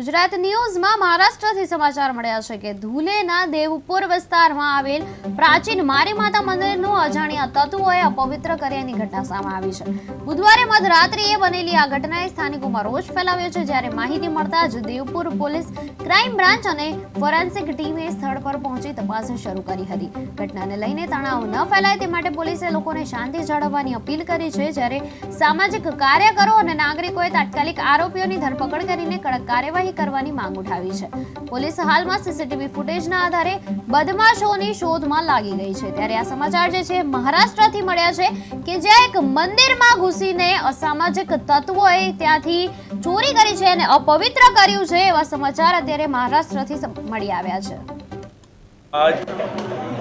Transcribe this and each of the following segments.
ગુજરાત ન્યૂઝમાં મહારાષ્ટ્રથી સમાચાર મળ્યા છે કે ધુલેના દેવપુર વિસ્તારમાં આવેલ પ્રાચીન મારી માતા મંદિરનું અજાણ્યા તત્વોએ અપવિત્ર કર્યાની ઘટના સામે આવી છે. બુધવારે મધરાત્રિએ બનેલી આ ઘટનાએ સ્થાનિકોમાં રોષ ફેલાવ્યો છે, જ્યારે માહિતી મળતા જ દેવપુર પોલીસ ક્રાઇમ બ્રાન્ચ અને ફોરેન્સિક ટીમે સ્થળ પર પહોંચી તપાસ શરૂ કરી હતી. ઘટનાને લઈને તણાવ ન ફેલાય તે માટે પોલીસે લોકોને શાંતિ જાળવવાની અપીલ કરી છે, જ્યારે સામાજિક કાર્યકરો અને નાગરિકોએ તાત્કાલિક આરોપીઓની ધરપકડ કરીને કડક કાર્યવાહી કરવાની માંગ ઉઠાવી છે પોલીસ હાલમાં સીસીટીવી ફૂટેજના આધારે બદમાશોની શોધમાં લાગી ગઈ છે ત્યારે આ સમાચાર જે છે મહારાષ્ટ્રથી મળ્યા છે કે જ્યાં એક મંદિરમાં ઘૂસીને અસામાજિક તત્વોએ ત્યાંથી ચોરી કરી છે અને અપવિત્ર કર્યું છે એવા સમાચાર અત્યારે મહારાષ્ટ્રથી સમ- મળી આવ્યા છે आज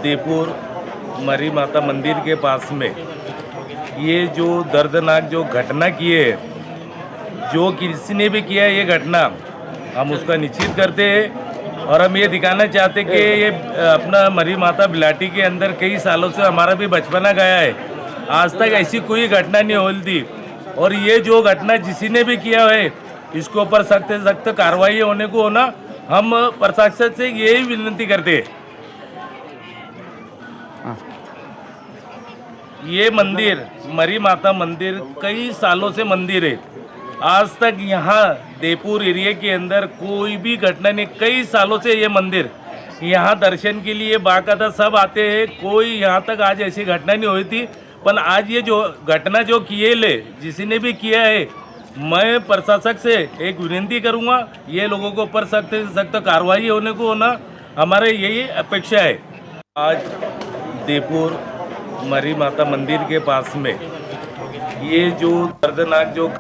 देपुर मरी माता मंदिर के पास में ये जो दर्दनाक जो घटना किए है, जो किसी ने भी किया है ये घटना हम उसका निश्चित करते हैं और हम ये दिखाना चाहते कि ये अपना मरी माता बिलाटी के अंदर कई सालों से हमारा भी बचपना गया है। आज तक ऐसी कोई घटना नहीं होल थी। और ये जो घटना किसी ने भी किया है इसके ऊपर सख्त से सख्त कार्रवाई होने को होना हम प्रशासन से यही विनती करते हैं। ये मंदिर मरी माता मंदिर कई सालों से मंदिर है। आज तक यहाँ देपुर एरिया के अंदर कोई भी घटना नहीं, कई सालों से ये मंदिर। यहाँ दर्शन के लिए बाकायदा सब आते हैं, कोई यहाँ तक आज ऐसी घटना नहीं हुई थी। पर आज ये जो घटना जो किए ले, जिसने भी किया है, मैं प्रशासक से एक विनती करूँगा, ये लोगों को ऊपर सख्त से सख्त कार्रवाई होने को होना हमारे यही अपेक्षा है। आज देपुर मरी माता मंदिर के पास में ये जो दर्दनाक जो